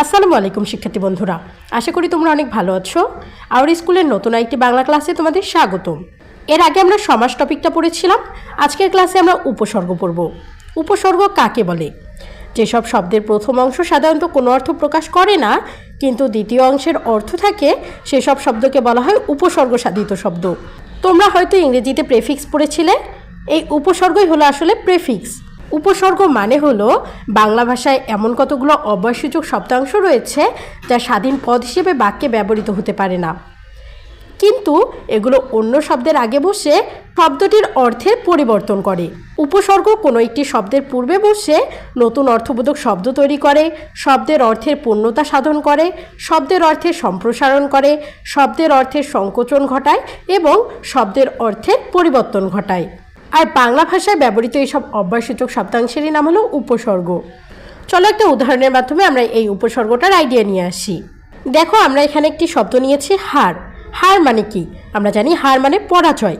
আসসালামু আলাইকুম, শিক্ষার্থী বন্ধুরা। আশা করি তোমরা অনেক ভালো আছো। আর স্কুলের নতুন একটি বাংলা ক্লাসে তোমাদের স্বাগতম। এর আগে আমরা সমাজ টপিকটা পড়েছিলাম। আজকের ক্লাসে আমরা উপসর্গ পড়ব। উপসর্গ কাকে বলে? যেসব শব্দের প্রথম অংশ সাধারণত কোনো অর্থ প্রকাশ করে না, কিন্তু দ্বিতীয় অংশের অর্থ থাকে, সেসব শব্দকে বলা হয় উপসর্গ সাধিত শব্দ। তোমরা হয়তো ইংরেজিতে প্রেফিক্স পড়েছিলে। এই উপসর্গই হলো আসলে প্রেফিক্স। উপসর্গ মানে হলো, বাংলা ভাষায় এমন কতগুলো অব্যয়সূচক শব্দাংশ রয়েছে যা স্বাধীন পদ হিসেবে বাক্যে ব্যবহৃত হতে পারে না। কিন্তু এগুলো অন্য শব্দের আগে বসে শব্দটির অর্থের পরিবর্তন করে। উপসর্গ কোনো একটি শব্দের পূর্বে বসে নতুন অর্থবোধক শব্দ তৈরি করে, শব্দের অর্থের পূর্ণতা সাধন করে, শব্দের অর্থের সম্প্রসারণ করে, শব্দের অর্থের সংকোচন ঘটায় এবং শব্দের অর্থের পরিবর্তন ঘটায়। আর বাংলা ভাষায় ব্যবহৃত এইসব অব্যয়সূচক শব্দাংশেরই নাম হলো উপসর্গ। চলো একটা উদাহরণের মাধ্যমে আমরা এই উপসর্গটার আইডিয়া নিয়ে আসি। দেখো, আমরা এখানে একটি শব্দ নিয়েছি, হার। হার মানে কি? আমরা জানি হার মানে পরাজয়।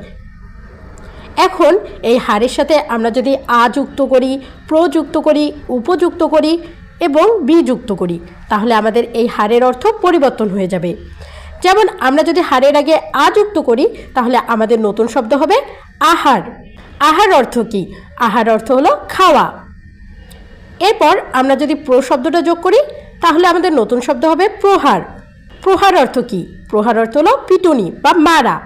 এখন এই হারের সাথে আমরা যদি আ যুক্ত করি প্রযুক্ত করি, উপযুক্ত করি এবং বি যুক্ত করি, তাহলে আমাদের এই হারের অর্থ পরিবর্তন হয়ে যাবে। যেমন আমরা যদি হারের আগে আ যুক্ত করি, তাহলে আমাদের নতুন শব্দ হবে আহার। আহার অর্থ কি? আহার অর্থ হলো খাওয়া। এরপর আমরা যদি প্র শব্দটা যোগ করি, তাহলে আমাদের নতুন শব্দ হবে প্রহার। প্রহার অর্থ কি? প্রহার অর্থ হলো পিটুনি বা মারা।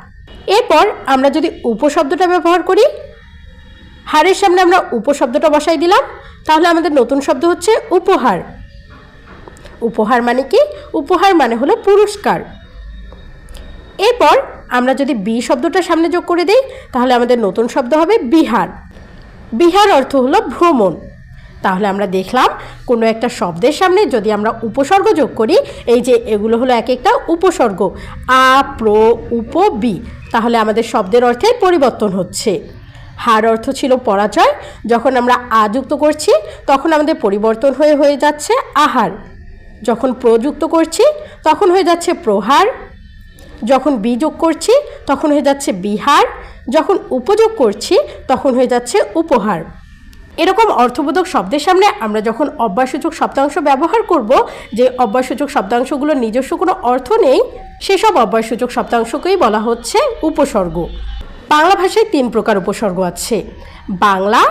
এরপর আমরা যদি উপশব্দটা ব্যবহার করি হারের সামনে আমরা উপশব্দটা বসাই দিলাম, তাহলে আমাদের নতুন শব্দ হচ্ছে উপহার। উপহার মানে কি? উপহার মানে হলো পুরস্কার। এরপর আমরা যদি বি শব্দটা সামনে যোগ করে দিই, তাহলে আমাদের নতুন শব্দ হবে বিহার। বিহার অর্থ হলো ভ্রমণ। তাহলে আমরা দেখলাম কোনো একটা শব্দের সামনে যদি আমরা উপসর্গ যোগ করি, এই যে এগুলো হলো এক একটা উপসর্গ। আ, প্র, উপ, বি। তাহলে আমাদের শব্দের অর্থে পরিবর্তন হচ্ছে। হার অর্থ ছিল পরাজয়। যখন আমরা আ যুক্ত করছি, তখন আমাদের পরিবর্তন হয়ে হয়ে যাচ্ছে আহার। যখন প্রযুক্ত করছি, তখন হয়ে যাচ্ছে প্রহার। যখন বি যোগ করছি, তখন হয়ে যাচ্ছে বিহার, যখন উপযোগ করছি, তখন হয়ে যাচ্ছে উপহার। এরকম অর্থবোধক শব্দের সামনে আমরা যখন অব্যয়সূচক শব্দাংশ ব্যবহার করব, যে অব্যয়সূচক শব্দাংশগুলোর নিজস্ব কোনো অর্থ নেই, সেসব অব্যয়সূচক শব্দাংশকেই বলা হচ্ছে উপসর্গ। বাংলা ভাষায় তিন প্রকার উপসর্গ আছে। বাংলা,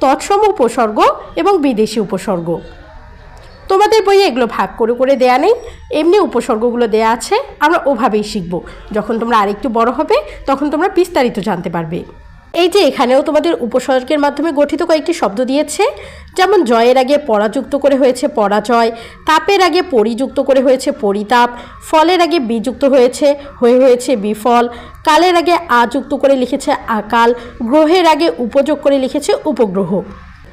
তৎসম উপসর্গ এবং বিদেশি উপসর্গ। তোমাদের বইয়ে এগুলো ভাগ করে করে দেয়া নেই। এমনি উপসর্গগুলো দেয়া আছে, আমরা ওভাবেই শিখব। যখন তোমরা আরেকটু বড় হবে, তখন তোমরা বিস্তারিত জানতে পারবে। এই যে এখানেও তোমাদের উপসর্গের মাধ্যমে গঠিত কয়েকটি শব্দ দিয়েছে, যেমন জয়ের আগে পরাযুক্ত করে হয়েছে পরাজয়, তাপের আগে পরিযুক্ত করে হয়েছে পরিতাপ, ফলের আগে বিযুক্ত হয়েছে, হয়ে হয়েছে বিফল, কালের আগে আযুক্ত করে লিখেছে আকাল, গ্রহের আগে উপযোগ করে লিখেছে উপগ্রহ।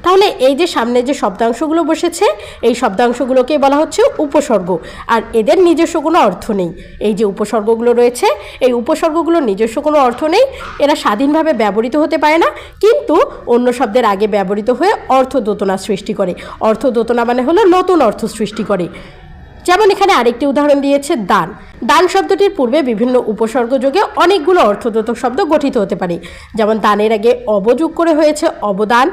তাহলে এই যে সামনে যে শব্দাংশগুলো বসেছে, এই শব্দাংশগুলোকে বলা হচ্ছে উপসর্গ। আর এদের নিজস্ব কোনো অর্থ নেই। এই যে উপসর্গগুলো রয়েছে, এই উপসর্গগুলোর নিজস্ব কোনো অর্থ নেই। এরা স্বাধীনভাবে ব্যবহৃত হতে পারে না, কিন্তু অন্য শব্দের আগে ব্যবহৃত হয়ে অর্থ দোতনা সৃষ্টি করে। অর্থ দোতনা মানে হলো নতুন অর্থ সৃষ্টি করে। যেমন এখানে আরেকটি উদাহরণ দিয়েছে দান। দান শব্দটির পূর্বে বিভিন্ন উপসর্গ যোগে অনেকগুলো অর্থদোতক শব্দ গঠিত হতে পারে। যেমন দানের আগে অবযোগ করে হয়েছে অবদান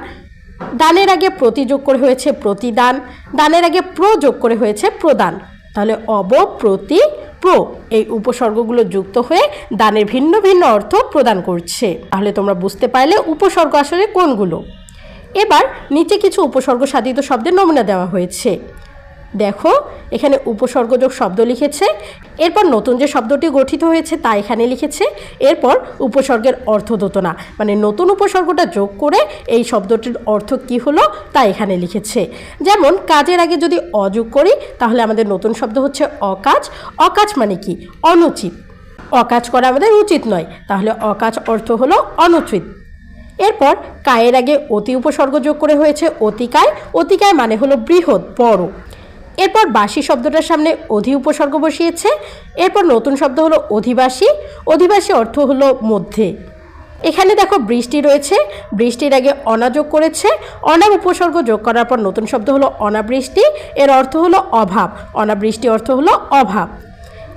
দানের আগে প্রতিযোগ করে হয়েছে প্রতিদান, দানের আগে প্রযোগ করে হয়েছে প্রদান। তাহলে অব প্রতি প্র এই উপসর্গগুলো যুক্ত হয়ে দানের ভিন্ন ভিন্ন অর্থ প্রদান করছে। তাহলে তোমরা বুঝতে পারলে উপসর্গ আসলে কোনগুলো। এবার নিচে কিছু উপসর্গ সাধিত শব্দের নমুনা দেওয়া হয়েছে। দেখো, এখানে উপসর্গযোগ শব্দ লিখেছে। এরপর নতুন যে শব্দটি গঠিত হয়েছে তা এখানে লিখেছে। এরপর উপসর্গের অর্থদোতনা মানে নতুন উপসর্গটা যোগ করে এই শব্দটির অর্থ কি হলো তা এখানে লিখেছে। যেমন, কাজের আগে যদি অযোগ করি, তাহলে আমাদের নতুন শব্দ হচ্ছে অকাজ। অকাজ মানে কি? অনুচিত। অকাজ করা আমাদের উচিত নয়। তাহলে অকাজ অর্থ হলো অনুচিত। এরপর, কায়ের আগে অতি উপসর্গ যোগ করে হয়েছে অতিকায়। অতিকায় মানে হলো বৃহৎ, বড়। এরপর বাসি শব্দটার সামনে অধি উপসর্গ বসিয়েছে। এরপর নতুন শব্দ হলো অধিবাসী। অধিবাসী অর্থ হলো মধ্যে। এখানে দেখো বৃষ্টি রয়েছে। বৃষ্টির আগে অনাযোগ করেছে। অনাব উপসর্গ যোগ করার পর নতুন শব্দ হলো অনাবৃষ্টি। এর অর্থ হলো অভাব। অনাবৃষ্টি অর্থ হলো অভাব।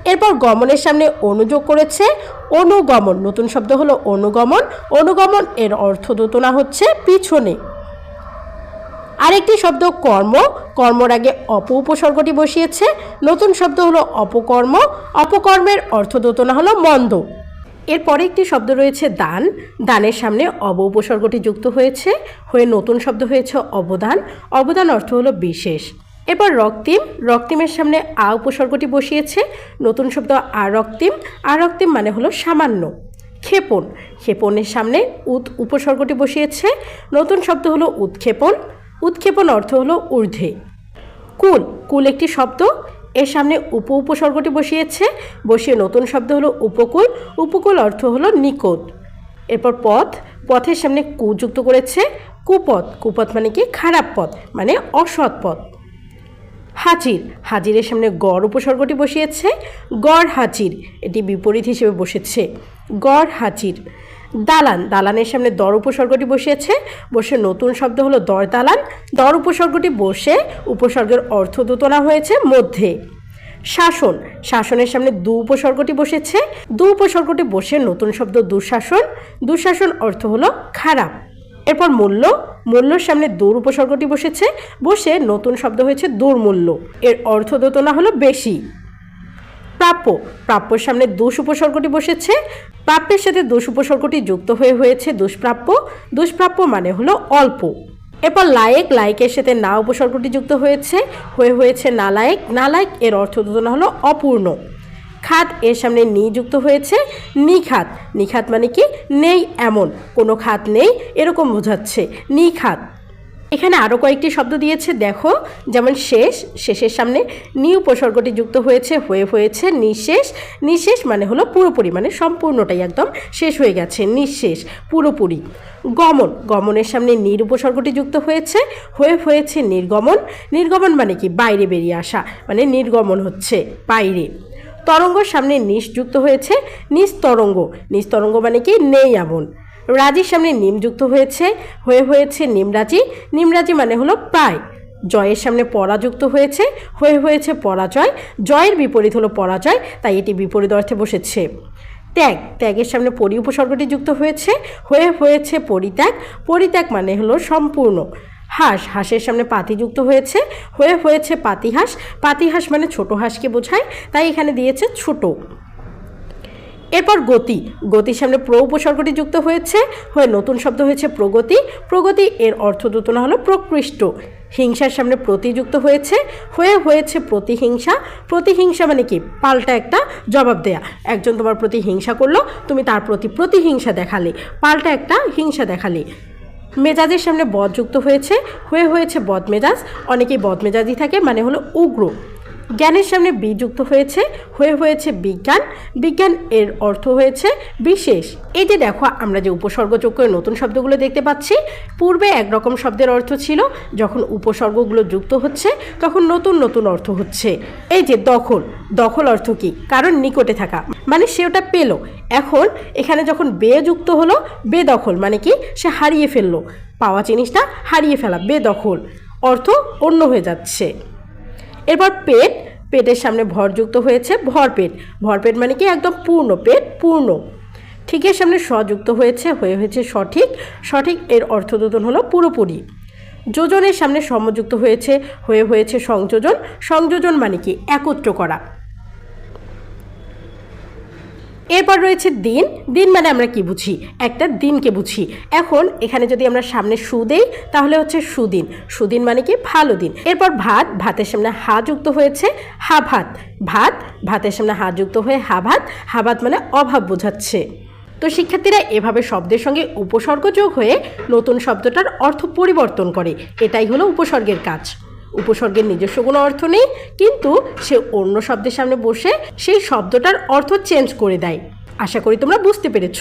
এরপর গমনের সামনে অনুযোগ করেছে। অনুগমন, নতুন শব্দ হলো অনুগমন। অনুগমন এর অর্থ দোতনা হচ্ছে পিছনে। আরেকটি শব্দ কর্ম। কর্মর আগে অপ উপসর্গটি বসিয়েছে। নতুন শব্দ হলো অপকর্ম। অপকর্মের অর্থ অর্থদোতনা হলো মন্দ। এরপরে একটি শব্দ রয়েছে দান। দানের সামনে অব উপসর্গটি যুক্ত হয়েছে। হয়ে নতুন শব্দ হয়েছে অবদান। অবদান অর্থ হলো বিশেষ। এরপর রক্তিম। রক্তিমের সামনে আ উপসর্গটি বসিয়েছে। নতুন শব্দ আর রক্তিম। আর রক্তিম মানে হলো সামান্য। ক্ষেপণ। ক্ষেপণের সামনে উৎ উপসর্গটি বসিয়েছে। নতুন শব্দ হলো উৎক্ষেপণ। উৎক্ষেপণ অর্থ হলো ঊর্ধ্বে। কুল কুল একটি শব্দ। এর সামনে উপ উপসর্গটি বসিয়েছে। বসিয়ে নতুন শব্দ হলো উপকূল। উপকূল অর্থ হলো নিকট। এরপর পথ। পথের সামনে কু যুক্ত করেছে। কুপথ। কুপথ মানে কি? খারাপ পথ মানে অসৎ পথ। হাজির। হাজিরের সামনে গড় উপসর্গটি বসিয়েছে। গড় হাজির। এটি বিপরীত হিসেবে বসেছে। গড় হাজির। দালান, দালানের সামনে দর উপসর্গটি বসিয়েছে। বসে নতুন শব্দ হলো দর দালান। দর উপসর্গটি বসে উপসর্গের অর্থ দোতনা হয়েছে মধ্যে। শাসন, শাসনের সামনে দু উপসর্গটি বসেছে। দু উপসর্গটি বসে নতুন শব্দ দুঃশাসন। দুঃশাসন অর্থ হলো খারাপ। এরপর মূল্য, মূল্যর সামনে দূর উপসর্গটি বসেছে। বসে নতুন শব্দ হয়েছে দুর্মূল্য। এর অর্থ দোতনা হলো বেশি। প্রাপ্য। প্রাপ্যর সামনে দোষ উপসর্গটি বসেছে। প্রাপ্যের সাথে দোষ উপসর্গটি যুক্ত হয়ে হয়েছে দুষ্প্রাপ্য। দুষ্প্রাপ্য মানে হলো অল্প। এরপর লায়েক, লায়েকের সাথে না উপসর্গটি যুক্ত হয়েছে, হয়ে হয়েছে নালায়েক নালায়েক এর অর্থ দোতনা হলো অপূর্ণ। খাত এর সামনে নি যুক্ত হয়েছে, নিখাত। নিখাত মানে কি? নেই এমন। কোনো খাত নেই, এরকম বোঝাচ্ছে। নিখাত। এখানে আরও কয়েকটি শব্দ দিয়েছে, দেখো। যেমন শেষ, শেষের সামনে নি উপসর্গটি যুক্ত হয়েছে, হয়ে হয়েছে নিঃশেষ। নিঃশেষ মানে হলো পুরোপুরি মানে সম্পূর্ণটাই একদম শেষ হয়ে গেছে, নিঃশেষ, পুরোপুরি। গমন, গমনের সামনে নির উপসর্গটি যুক্ত হয়েছে, হয়ে হয়েছে নির্গমন। নির্গমন মানে কি? বাইরে বেরিয়ে আসা মানে নির্গমন হচ্ছে বাইরে। তরঙ্গর সামনে নিশ যুক্ত হয়েছে নিজ তরঙ্গ নিজ তরঙ্গ মানে কি? নেই এমন। রাজির সামনে নিম যুক্ত হয়েছে, হয়ে হয়েছে নিমরাজি। নিমরাজি মানে হলো প্রায়। জয়ের সামনে পরা যুক্ত হয়েছে, হয়ে হয়েছে পরাজয়। জয়ের বিপরীত হলো পরাজয়, তাই এটি বিপরীত অর্থে বসেছে। ত্যাগ। ত্যাগের সামনে পরি উপসর্গটি যুক্ত হয়েছে, হয়ে হয়েছে পরিত্যাগ। পরিত্যাগ মানে হলো সম্পূর্ণ। হাঁস। হাঁসের সামনে পাতি যুক্ত হয়েছে, হয়ে হয়েছে পাতিহাঁস। পাতিহাঁস মানে ছোট হাঁসকে বোঝায়, তাই এখানে দিয়েছে ছোট। এরপর গতি। গতির সামনে প্র উপসর্গটি যুক্ত হয়েছে, হয়ে নতুন শব্দ হয়েছে প্রগতি। প্রগতি এর অর্থ দোতনা হলো প্রকৃষ্ট। হিংসার সামনে প্রতিযুক্ত হয়েছে, হয়ে হয়েছে প্রতিহিংসা। প্রতিহিংসা মানে কি? পাল্টা একটা জবাব দেয়া। একজন তোমার প্রতি হিংসা করল, তুমি তার প্রতি প্রতিহিংসা দেখালে। পাল্টা একটা হিংসা দেখালে। মেজাজের সামনে বদ যুক্ত হয়েছে, হয়ে হয়েছে বদমেজাজ। অনেকেই বদমেজাজি থাকে মানে হলো উগ্র। জ্ঞানের সামনে বি যুক্ত হয়েছে, হয়ে হয়েছে বিজ্ঞান। বিজ্ঞান এর অর্থ হয়েছে বিশেষ। এই যে দেখো, আমরা যে উপসর্গ যোগ করে নতুন শব্দগুলো দেখতে পাচ্ছি, পূর্বে একরকম শব্দের অর্থ ছিল, যখন উপসর্গগুলো যুক্ত হচ্ছে, তখন নতুন নতুন অর্থ হচ্ছে। এই যে দখল দখল অর্থ কি? কারণ নিকটে থাকা। মানে সে ওটা পেল। এখন এখানে যখন বে যুক্ত হলো বেদখল মানে কি? সে হারিয়ে ফেলল। পাওয়া জিনিসটা হারিয়ে ফেলা বেদখল অর্থ অন্য হয়ে যাচ্ছে। এরপর পেট, পেটের সামনে ভর যুক্ত হয়েছে ভরপেট। ভরপেট মানে কি? একদম পূর্ণ পেট, পূর্ণ। ঠিকের সামনে সযুক্ত হয়েছে, হয়ে হয়েছে সঠিক। সঠিক এর অর্থ অর্থদোতন হলো পুরোপুরি। যোজনের সামনে সমযুক্ত হয়েছে, হয়ে হয়েছে সংযোজন। সংযোজন মানে কি? একত্র করা। এরপর রয়েছে দিন। দিন মানে আমরা কি বুঝি? একটা দিনকে বুঝি। এখন এখানে যদি আমরা সামনে সু দেই, তাহলে হচ্ছে সুদিন। সুদিন মানে কি? ভালো দিন। এরপর ভাত। ভাতের সামনে হা যুক্ত হয়েছে। হা ভাত। ভাত। ভাতের সামনে হা যুক্ত হয়ে হা ভাত। হা ভাত মানে অভাব বোঝাচ্ছে। তো শিক্ষার্থীরা এভাবে শব্দের সঙ্গে উপসর্গ যোগ হয়ে নতুন শব্দটার অর্থ পরিবর্তন করে। এটাই হলো উপসর্গের কাজ। উপসর্গের নিজস্ব কোনো অর্থ নেই, কিন্তু সে অন্য শব্দের সামনে বসে সেই শব্দটার অর্থ চেঞ্জ করে দেয়। আশা করি তোমরা বুঝতে পেরেছ।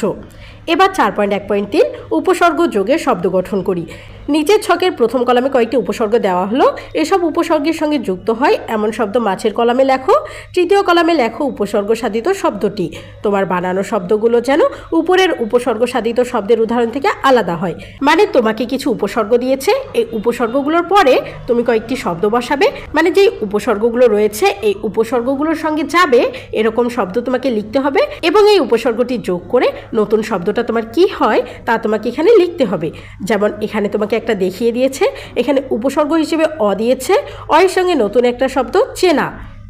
এবার চার পয়েন্ট এক পয়েন্ট তিন উপসর্গ যোগে শব্দ গঠন করি। নিচের ছকের প্রথম কলামে কয়েকটি উপসর্গ দেওয়া হলো। এসব উপসর্গের সঙ্গে যুক্ত হয় এমন শব্দ মাছের কলামে লেখো। তৃতীয় কলামে লেখো উপসর্গ সাধিত শব্দটি। তোমার বানানো শব্দগুলো যেন উপরের উপসর্গ সাধিত শব্দের উদাহরণ থেকে আলাদা হয়। মানে তোমাকে কিছু উপসর্গ দিয়েছে, এই উপসর্গগুলোর পরে তুমি কয়েকটি শব্দ বসাবে। মানে যেই উপসর্গগুলো রয়েছে, এই উপসর্গগুলোর সঙ্গে যাবে, এরকম শব্দ তোমাকে লিখতে হবে এবং এই উপসর্গটি যোগ করে নতুন শব্দটা শব্দটা তোমার কি হয়, তা তোমাকে এখানে লিখতে হবে। যেমন এখানে তোমাকে একটা দেখিয়ে দিয়েছে, এখানে উপসর্গ হিসেবে অ দিয়েছে অয়ের সঙ্গে নতুন একটা শব্দ চেনা।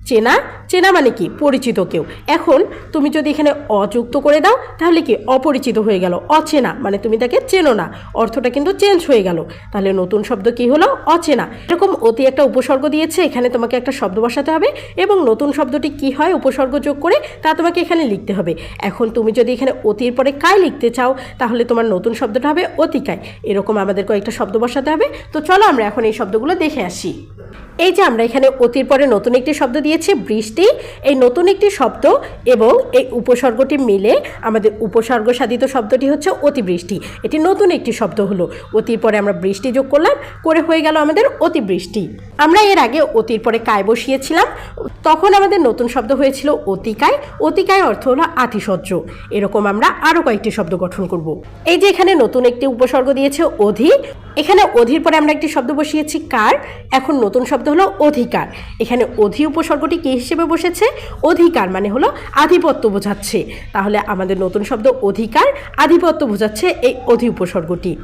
চেনা চেনা মানে কি? পরিচিত কেউ। এখন তুমি যদি এখানে অযুক্ত করে দাও, তাহলে কি অপরিচিত হয়ে গেল? অচেনা মানে তুমি তাকে চেনো না। অর্থটা কিন্তু চেঞ্জ হয়ে গেল। তাহলে নতুন শব্দ কি হলো? অচেনা। এরকম অতি একটা উপসর্গ দিয়েছে, এখানে তোমাকে একটা শব্দ বসাতে হবে এবং নতুন শব্দটি কি হয়, উপসর্গ যোগ করে তা তোমাকে এখানে লিখতে হবে। এখন তুমি যদি এখানে অতির পরে কায় লিখতে চাও, তাহলে তোমার নতুন শব্দটা হবে অতিকায় এরকম আমাদের কয়েকটা শব্দ বসাতে হবে। তো চলো আমরা এখন এই শব্দগুলো দেখে আসি। এই যে আমরা এখানে অতির পরে নতুন একটি শব্দ দিয়েছি, বৃষ্টি, এই নতুন একটি শব্দ এবং এই উপসর্গটি মিলে আমাদের উপসর্গ সাধিত শব্দটি হচ্ছে অতিবৃষ্টি। এটি নতুন একটি শব্দ হলো। অতির পরে আমরা বৃষ্টি যোগ করলাম, করে হয়ে গেল আমাদের অতিবৃষ্টি। আমরা এর আগে অতির পরে কায় বসিয়েছিলাম, তখন আমাদের নতুন শব্দ হয়েছিল অতিকায়। অতিকায় অর্থ হলো আতিশয্য। এরকম আমরা আরও কয়েকটি শব্দ গঠন করব। এই যে এখানে নতুন একটি উপসর্গ দিয়েছে অধি, এখানে অধির পরে আমরা একটি শব্দ বসিয়েছি কার। এখন নতুন শব্দ হলো অধিকার। এখানে অধি উপসর্গটি কী হিসেবে বসেছে? অধিকার মানে হলো আধিপত্য বোঝাচ্ছে। তাহলে আমাদের নতুন শব্দ অধিকার, আধিপত্য বোঝাচ্ছে এই অধি উপসর্গটি।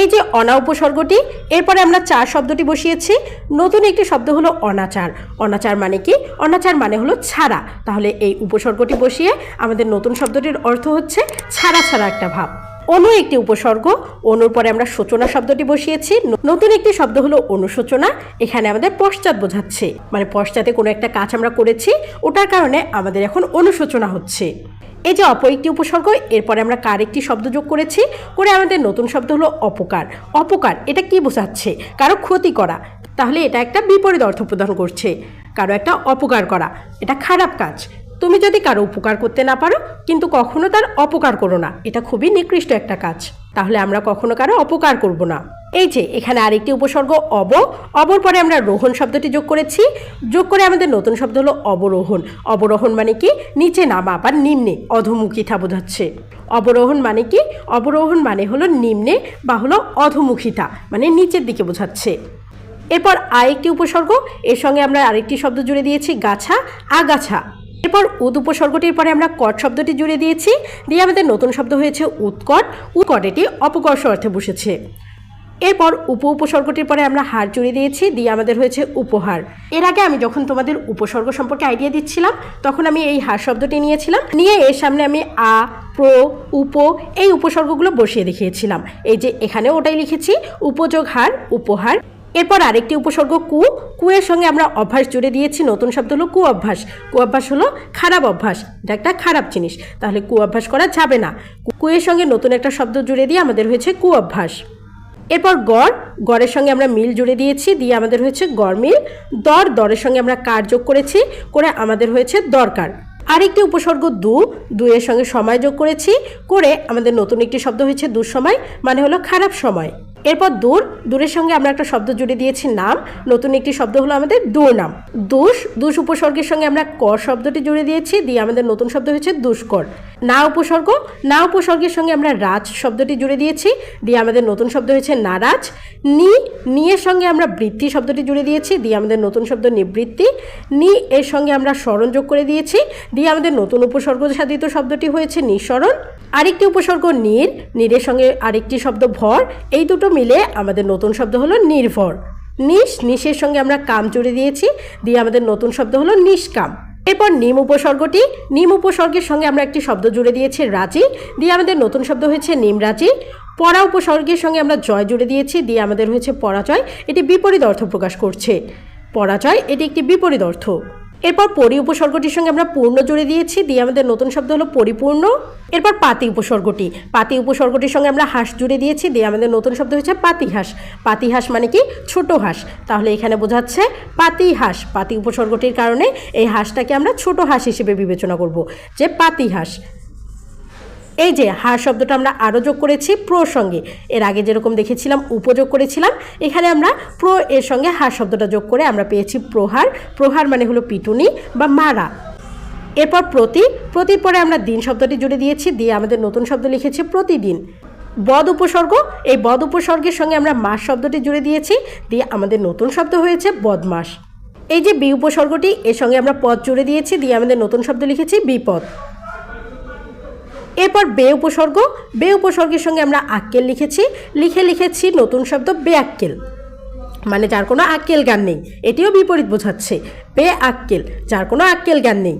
এই যে অনা উপসর্গটি, এরপরে আমরা চার শব্দটি বসিয়েছি। নতুন একটি শব্দ হলো অনাচার। অনাচার মানে কি? অনাচার মানে হলো ছাড়া। তাহলে এই উপসর্গটি বসিয়ে আমাদের নতুন শব্দটির অর্থ হচ্ছে ছাড়া ছাড়া একটা ভাব। অনু একটি উপসর্গ। অনুর পরে আমরা সূচনা শব্দটি বসিয়েছি। নতুন একটি শব্দ হলো অনুসূচনা। এখানে আমাদের পশ্চাৎ বোঝাচ্ছে। মানে পশ্চাতে কোনো একটা কাজ আমরা করেছি, ওটার কারণে আমাদের এখন অনুসূচনা হচ্ছে। এই যে অপর একটি উপসর্গ, এরপরে আমরা কার একটি শব্দ যোগ করেছি, করে আমাদের নতুন শব্দ হলো অপকার। অপকার, এটা কি বোঝাচ্ছে? কারও ক্ষতি করা। তাহলে এটা একটা বিপরীত অর্থ প্রদান করছে। কারও একটা অপকার করা। এটা খারাপ কাজ। তুমি যদি কারও উপকার করতে না পারো, কিন্তু কখনো তার অপকার করো না। এটা খুবই নিকৃষ্ট একটা কাজ। তাহলে আমরা কখনো কারও অপকার করব না। এই যে, এখানে আরেকটি উপসর্গ, অব। অবর পরে আমরা রোহণ শব্দটি যোগ করেছি। যোগ করে আমাদের নতুন শব্দ হলো অবরোহণ। অবরোহণ মানে কি? নিচে নামা বা নিম্নে অধমুখিতা বোঝাচ্ছে। অবরোহণ মানে কি? অবরোহণ মানে হলো নিম্নে বা হলো অধমুখিতা মানে নিচের দিকে বোঝাচ্ছে। এরপর আরেকটি উপসর্গ, এর সঙ্গে আমরা আরেকটি শব্দ জুড়ে দিয়েছি, গাছা। আগাছা। এরপর উদ উপসর্গটির পরে আমরা কট শব্দটি জুড়ে দিয়েছি। দিয়ে আমাদের নতুন শব্দ হয়েছে উৎকট। উৎকট এটি অপকর্ষ অর্থে বসেছে। এরপর উপ উপসর্গটির পরে আমরা হার জুড়ে দিয়েছি, দিয়ে আমাদের হয়েছে উপহার। এর আগে আমি যখন তোমাদের উপসর্গ সম্পর্কে আইডিয়া দিচ্ছিলাম, তখন আমি এই হার শব্দটি নিয়েছিলাম। নিয়ে এর সামনে আমি আ, প্র, উপ এই উপসর্গগুলো বসিয়ে দেখিয়েছিলাম। এই যে এখানে ওটাই লিখেছি, উপযোগ হার, উপহার। এরপর আরেকটি উপসর্গ কু। কুয়ের সঙ্গে আমরা অভ্যাস জুড়ে দিয়েছি, নতুন শব্দ হলো কু অভ্যাস। কু অভ্যাস হলো খারাপ অভ্যাস, এটা একটা খারাপ জিনিস। তাহলে কু অভ্যাস করা যাবে না। কুয়ের সঙ্গে নতুন একটা শব্দ জুড়ে দিয়ে আমাদের হয়েছে কু অভ্যাস। এরপর গড়। গড়ের সঙ্গে আমরা মিল জুড়ে দিয়েছি, দিয়ে আমাদের হয়েছে গড় মিল। দর দরের সঙ্গে আমরা কার যোগ করেছি, করে আমাদের হয়েছে দরকার। আরেকটি উপসর্গ দু। দুয়ের সঙ্গে সময় যোগ করেছি, করে আমাদের নতুন একটি শব্দ হয়েছে দুঃসময় মানে হলো খারাপ সময়। এরপর দূর, দূরের সঙ্গে আমরা একটা শব্দ জুড়ে দিয়েছি নাম, নতুন একটি শব্দ হলো আমাদের দূর নাম দুষ দুষ উপসর্গের সঙ্গে আমরা কর শব্দটি জুড়ে দিয়েছি, দিয়ে আমাদের নতুন শব্দ হয়েছে দুষ্কর। না উপসর্গ, না উপসর্গের সঙ্গে আমরা রাজ শব্দটি জুড়ে দিয়েছি, দিয়ে আমাদের নতুন শব্দ হয়েছে নারাজ। নি, নিয়ের সঙ্গে আমরা বৃত্তি শব্দটি জুড়ে দিয়েছি, দিয়ে আমাদের নতুন শব্দ নিবৃত্তি। নি, এর সঙ্গে আমরা স্মরণ যোগ করে দিয়েছি, দিয়ে আমাদের নতুন উপসর্গ সাধিত শব্দটি হয়েছে নিঃস্মরণ। আরেকটি উপসর্গ নীর নীরের সঙ্গে আরেকটি শব্দ ভর, এই দুটো মিলে আমাদের নতুন শব্দ হলো নির্ভর। নিশ, নিশের সঙ্গে আমরা কাম জুড়ে দিয়েছি, দিয়ে আমাদের নতুন শব্দ হলো নিষ্কাম। এরপর নিম উপসর্গটি, নিম উপসর্গের সঙ্গে আমরা একটি শব্দ জুড়ে দিয়েছি রাঁচি, দিয়ে আমাদের নতুন শব্দ হয়েছে নিমরাজি পরা উপসর্গের সঙ্গে আমরা জয় জুড়ে দিয়েছি, দিয়ে আমাদের হয়েছে পরাজয়, এটি বিপরীত অর্থ প্রকাশ করছে। পরাজয়, এটি একটি বিপরীত অর্থ। এরপর পরি উপসর্গটির সঙ্গে আমরা পূর্ণ জুড়ে দিয়েছি। দিয়ে আমাদের নতুন শব্দ হলো পরিপূর্ণ। এরপর পাতি উপসর্গটি। পাতি উপসর্গটির সঙ্গে আমরা হাঁস জুড়ে দিয়েছি। দিয়ে আমাদের নতুন শব্দ হচ্ছে পাতিহাঁস পাতিহাঁস মানে কি? ছোট হাঁস। তাহলে এখানে বোঝাচ্ছে পাতি হাঁস। পাতি উপসর্গটির কারণে এই হাঁসটাকে আমরা ছোট হাঁস হিসেবে বিবেচনা করব, যে পাতি হাঁস। এই যে হার শব্দটা আমরা আরও যোগ করেছি প্রো সঙ্গে। এর আগে যেরকম দেখেছিলাম, উপযোগ করেছিলাম, এখানে আমরা প্রো এর সঙ্গে হার শব্দটা যোগ করে আমরা পেয়েছি প্রহার। প্রহার মানে হলো পিটুনি বা মারা। এরপর প্রতি, প্রতির পরে আমরা দিন শব্দটি জুড়ে দিয়েছি, দিয়ে আমাদের নতুন শব্দ লিখেছি প্রতিদিন। বদ উপসর্গ, এই বদ উপসর্গের সঙ্গে আমরা মাস শব্দটি জুড়ে দিয়েছি, দিয়ে আমাদের নতুন শব্দ হয়েছে বদমাস। এই যে বি উপসর্গটি, এর সঙ্গে আমরা পদ জুড়ে দিয়েছি, দিয়ে আমাদের নতুন শব্দ লিখেছি বিপদ। এরপর বে উপসর্গ, বে উপসর্গের সঙ্গে আমরা আক্কেল লিখেছি, লিখে লিখেছি নতুন শব্দ বে আক্কেল। মানে যার কোনো আক্কেল জ্ঞান নেই, এটিও বিপরীত বোঝাচ্ছে, বে আক্কেল, যার কোনো আক্কেল জ্ঞান নেই।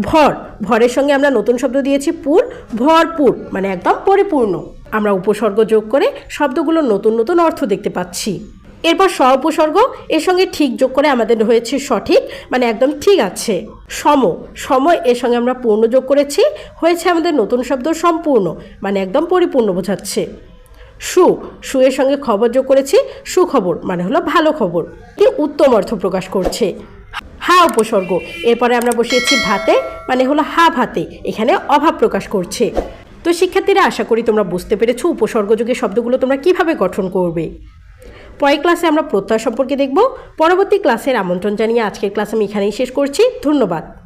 ভর, ভরের সঙ্গে আমরা নতুন শব্দ দিয়েছি পুর ভরপুর মানে একদম পরিপূর্ণ। আমরা উপসর্গ যোগ করে শব্দগুলোর নতুন নতুন অর্থ দেখতে পাচ্ছি। এরপর স উপসর্গ এর সঙ্গে ঠিক যোগ করে আমাদের হয়েছে সঠিক মানে একদম ঠিক আছে। সম সময় এর সঙ্গে আমরা পূর্ণ যোগ করেছি, হয়েছে আমাদের নতুন শব্দ সম্পূর্ণ মানে একদম পরিপূর্ণ বোঝাচ্ছে। সু সু এর সঙ্গে খবর যোগ করেছি, সুখবর মানে হলো ভালো খবর এটি উত্তম অর্থ প্রকাশ করছে। হা উপসর্গ, এরপরে আমরা বসিয়েছি ভাতে মানে হলো হা ভাতে, এখানে অভাব প্রকাশ করছে। তো শিক্ষার্থীরা, আশা করি তোমরা বুঝতে পেরেছ উপসর্গ যুগের শব্দগুলো তোমরা কীভাবে গঠন করবে। পরের ক্লাসে আমরা প্রত্যয় সম্পর্কে দেখব। পরবর্তী ক্লাসের আমন্ত্রণ জানিয়ে আজকের ক্লাস আমি এখানেই শেষ করছি। ধন্যবাদ।